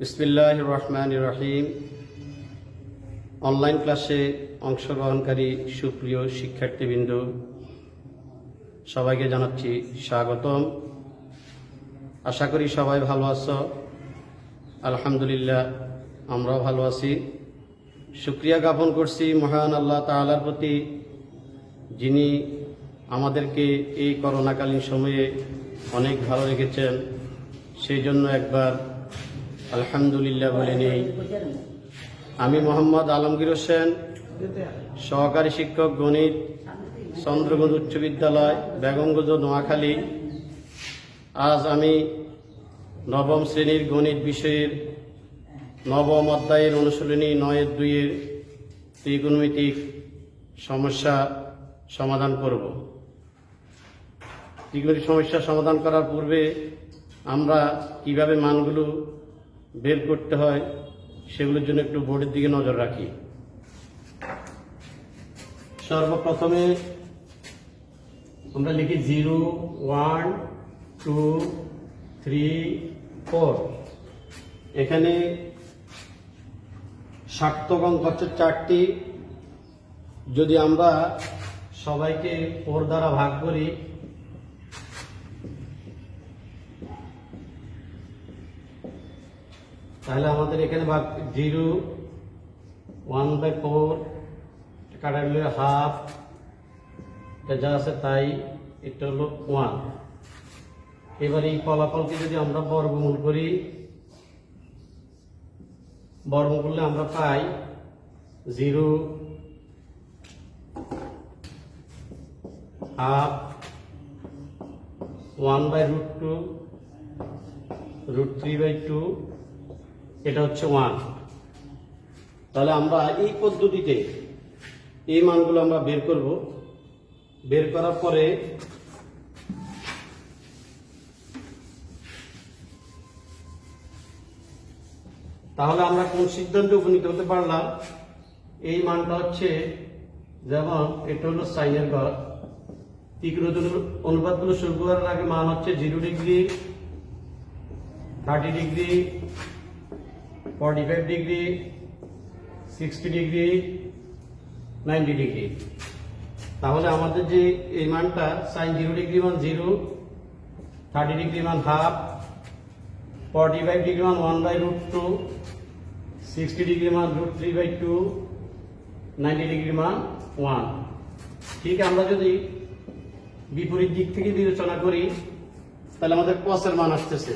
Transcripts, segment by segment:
বিসমিল্লাহ রহমান রহিম অনলাইন ক্লাসে অংশগ্রহণকারী সুপ্রিয় শিক্ষার্থীবৃন্দ, সবাইকে জানাচ্ছি স্বাগতম। আশা করি সবাই ভালো আছো। আলহামদুলিল্লাহ, আমরাও ভালো আছি। শুক্রিয়া জ্ঞাপন করছি মহান আল্লাহ তাআলার প্রতি, যিনি আমাদেরকে এই করোনাকালীন সময়ে অনেক ভালো রেখেছেন। সেই জন্য একবার আলহামদুলিল্লাহ বলে নেই। আমি মোহাম্মদ আলমগীর হোসেন, সহকারী শিক্ষক গণিত চন্দ্রগঞ্জ উচ্চ বিদ্যালয় বেগমগঞ্জ নোয়াখালী। আজ আমি নবম শ্রেণির গণিত বিষয়ের নবম অধ্যায়ের অনুশীলনী নয়ের দুইয়ের ত্রিগুণমিতিক সমস্যা সমাধান করব। ত্রিগুণিত সমস্যা সমাধান করার পূর্বে আমরা কীভাবে মানগুলো বের করতে হয়, সেগুলোর জন্য একটু বোর্ডের দিকে নজর রাখি। সর্বপ্রথমে আমরা লিখি zero, one, two, three, four. এখানে সার্থক অঙ্ক হচ্ছে চারটি। যদি আমরা সবাইকে ফোর দ্বারা ভাগ করি তাহলে আমাদের এখানে ভাগ জিরো ওয়ান বাই ফোর কাটা গেলে হাফ এটা যা আছে তাই, এটা হলো ওয়ান এবার এই ফলাফলকে যদি আমরা বর্গমূল করি, বর্গমূল করলে আমরা পাই zero half one by root two root three by two এটা হচ্ছে ওয়ান। তাহলে আমরা এই পদ্ধতিতে এই মানগুলো আমরা বের করব। বের করার পরে তাহলে আমরা কোন সিদ্ধান্তে উপনীত হতে পারলাম? এই মানটা হচ্ছে যেমন এটা হলো সাইনের ঘর। তীক্ষ্ণতার অনুপাতগুলো শুরু করার আগে মান হচ্ছে zero degree, thirty degree forty five degree sixty degree ninety degree তাহলে আমাদের যে এই মানটা সাইন জিরো ডিগ্রি মান জিরো থার্টি ডিগ্রি মান হাফ ফর্টি ফাইভ ডিগ্রি মান one by root two sixty degree মান root three by two ninety degree মান ওয়ান ঠিক আমরা যদি বিপরীত দিক থেকে বিবেচনা করি, তাহলে আমাদের কসের মান আসতেছে।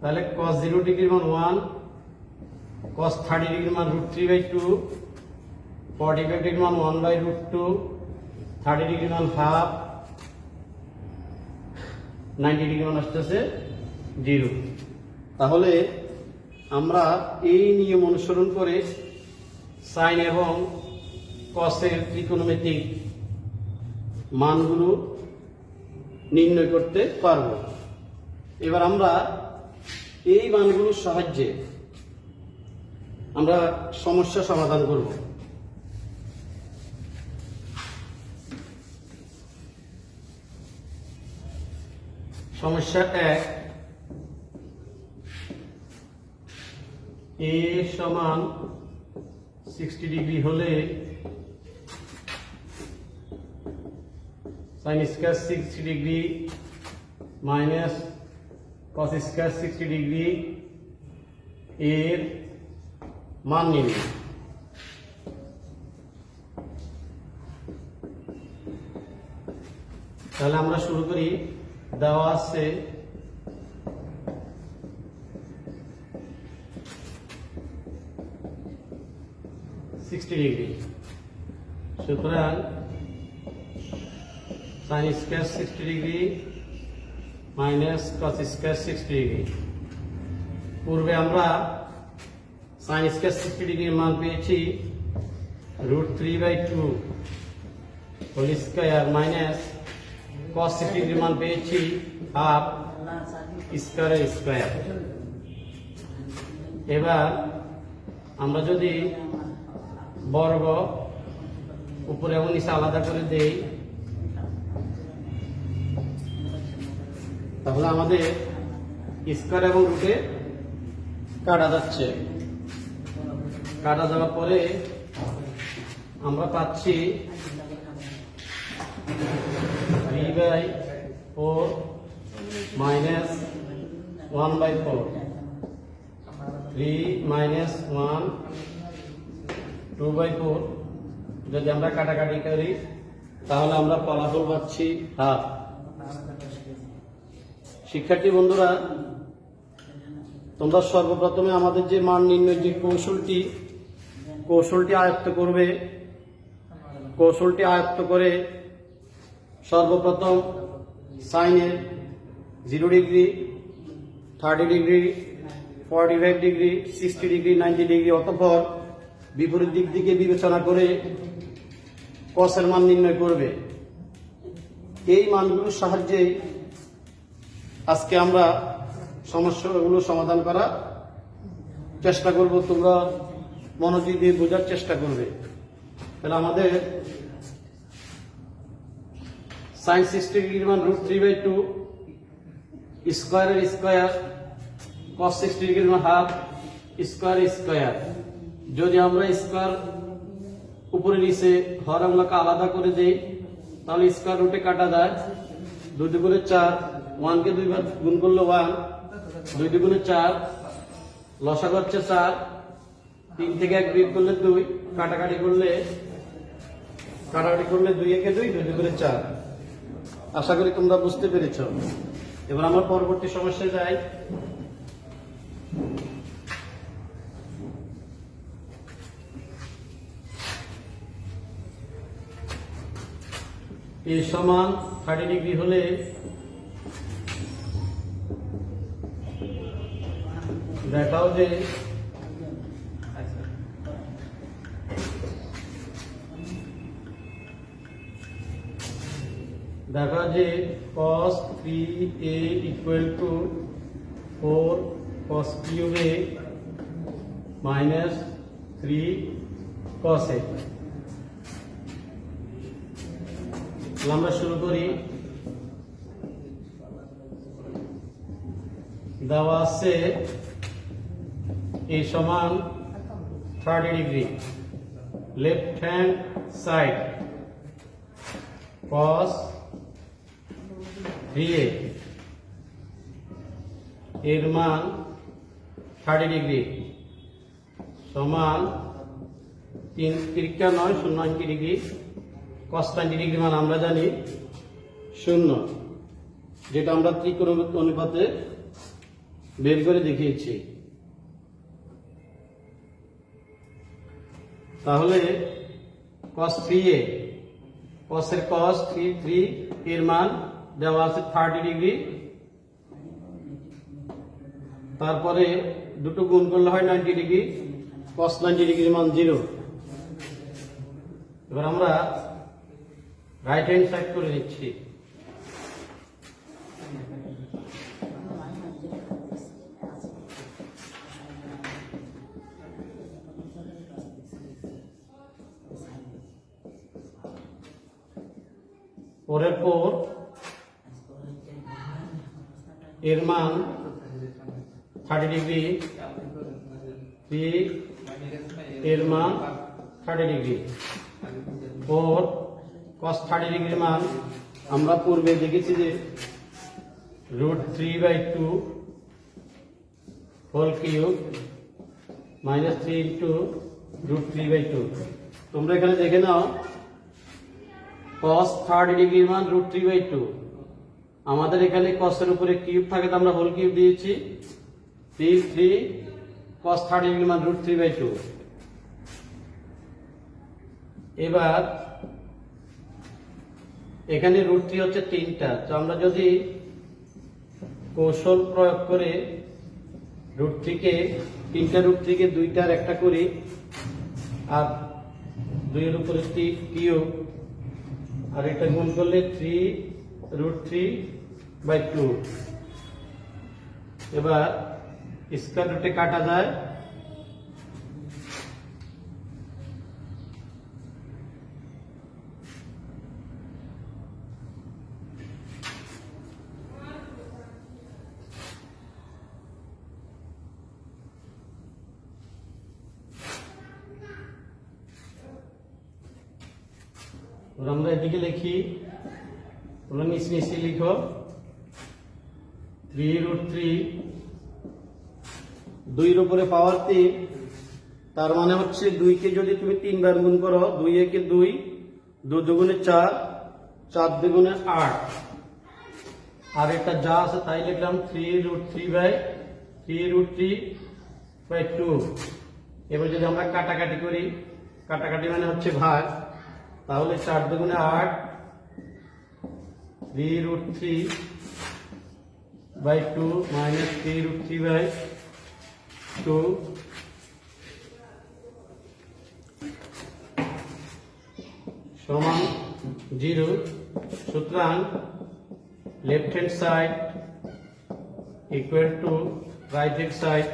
তাহলে কস জিরো ডিগ্রি মান ওয়ান cos 30 degree মান root 3 by 2 45 degree মান 1 by root 2 30 degree মান half 90 degree মান আসতেছে 0 তাহলে আমরা এই নিয়ম অনুসরণ করে সাইন এবং কসের ত্রিকোণমিতিক মানগুলো নির্ণয় করতে পারব। এবার আমরা এই মানগুলোর সাহায্যে আমরা সমস্যা সমাধান করব। সমস্যা এক, এ সমান সিক্সটি ডিগ্রি হলে sine square sixty degree minus cos square sixty degree এর মান নির্ণয় তাহলে আমরা শুরু করি, দেওয়া আছে সিক্সটি ডিগ্রি সুতরাং sine square sixty degree minus cos square sixty degree পূর্বে আমরা সাইন স্কোয়ার সিক্সটি ডিগ্রির মান পেয়েছি root three by two whole square minus cos sixty ডিগ্রির মান পেয়েছি হাফ স্কোয়ারের স্কোয়ার এবার আমরা যদি বর্গ উপরে এবং নিচে আলাদা করে দেই, তাহলে আমাদের স্কোয়ার এবং রুটে কাটা যাচ্ছে। কাটা যাওয়ার পরে আমরা পাচ্ছি three by four minus one by four. Three minus one, two by four. যদি আমরা কাটাকাটি করি, তাহলে আমরা ফলাফল পাচ্ছি হাফ শিক্ষার্থী বন্ধুরা, তোমরা সর্বপ্রথমে আমাদের যে মান নির্ণয় যে কৌশলটি কৌশলটি আয়ত্ত করবে। কৌশলটি আয়ত্ত করে সর্বপ্রথম সাইনের zero degree, thirty degree, forty five degree, sixty degree, ninety degree অতঃপর বিপরীত দিক দিকে বিবেচনা করে কসের মান নির্ণয় করবে। এই মানগুলোর সাহায্যে আজকে আমরা সমস্যাগুলো সমাধান করার চেষ্টা করব। তোমরা মনোযোগ দিয়ে বোঝার চেষ্টা করবে। তাহলে আমাদের সাইন সিক্সটি ডিগ্রির মান রুট থ্রি বাই টু স্কোয়ারের স্কোয়ার কস সিক্সটি ডিগ্রির মান হাফ স্কোয়ার স্কোয়ার। যদি আমরা স্কোয়ার উপরে নিচে হরগুলোকে আলাদা করে দেই, তাহলে স্কোয়ার রুটে কাটা যায় দুই দুগুণে চার ওয়ানকে দুইবার গুণ করলে ওয়ান দুই দুগুণে চার লসা করছে চার তিন থেকে এক বিয়োগ করলে দুই, কাটাকাটি করলে কাটাকাটি করলে দুই একে দুই দুই দুগুণে চার। আশা করি তোমরা বুঝতে পেরেছ। এবার আমার পরবর্তী সমস্যায় যাই। এ সমান থার্টি ডিগ্রি হলে দেখাও যে দেখা যে cos 3a equal to 4 cos cube a minus 3 cos a আমরা শুরু করি। দেওয়া আছে এই সমান thirty degree left hand side cos 3a এর মান থার্টি ডিগ্রি। সমান তিন তিরিকা নয়, শূন্য আশি ডিগ্রি। কস নাইনটি ডিগ্রি মান আমরা জানি শূন্য, যেটা আমরা ত্রিকোণ অনুপাতে বের করে দেখিয়েছি। তাহলে কস থ্রি এ কসের কস থ্রি থ্রি এর মান দেওয়া আছে থার্টি ডিগ্রি তারপরে দুটো গুণ করলে হয় ninety degree cos ninety degree মান জিরো এবার আমরা রাইট হ্যান্ড সাইড করে নিচ্ছি। পরের পর এর মান থার্টি ডিগ্রি থ্রি এর মান thirty degree four cos thirty degree মান আমরা পূর্বে দেখেছি যে root three by two whole cube minus three into root three by two তোমরা এখানে দেখে নাও, cos থার্টি ডিগ্রির মান রুট থ্রি বাই টু আমাদের এখানে কসের উপরে কিউব থাকে তো আমরা হোল কিউব দিয়েছি। থ্রি থ্রি কস থার্টি ডিগ্রির মান রুট থ্রি বাই টু এবার, এখানে রুট থ্রি হচ্ছে তিনটা। তো আমরা যদি কৌশল প্রয়োগ করে রুট থ্রিকে তিনটা রুট থ্রিকে দুইটার একটা করি, আর দুইয়ের উপরে কিউব আর এটা গুণ করলে three root three by two এবার স্কোয়ার রুটে কাটা যায়। আমরা এদিকে লিখি তোমরা নিচ লিখো। থ্রি রুট থ্রি দুইয়ের উপরে পাওয়ার তিন। তার মানে হচ্ছে দুইকে যদি তুমি তিনবার গুণ করো, দুই একে দুই, দু দুগুণে চার চার দুগুণে আট। আর এটা যা আছে তাই লিখলাম three root three by three root three by two এবার যদি আমরা কাটাকাটি করি, কাটাকাটি মানে হচ্ছে ভাগ। তাহলে চার দুগুণে আট three root three by two minus three root three by two সমান জিরো। সুতরাং left hand side equal to right hand side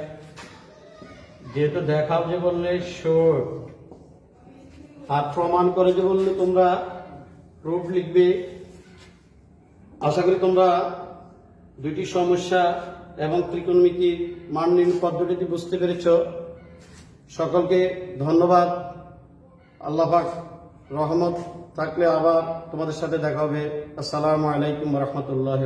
যেহেতু দেখাও যে বললে শোর আর প্রমাণ করে যে বললে তোমরা প্রুফ লিখবে। আশা করি তোমরা দুইটি সমস্যা এবং ত্রিকোণমিতির মান নির্ণয় পদ্ধতিটি বুঝতে পেরেছ। সকলকে ধন্যবাদ। আল্লাহ পাক রহমত থাকলে আবার তোমাদের সাথে দেখা হবে। আসসালামু আলাইকুম রহমতুল্লাহ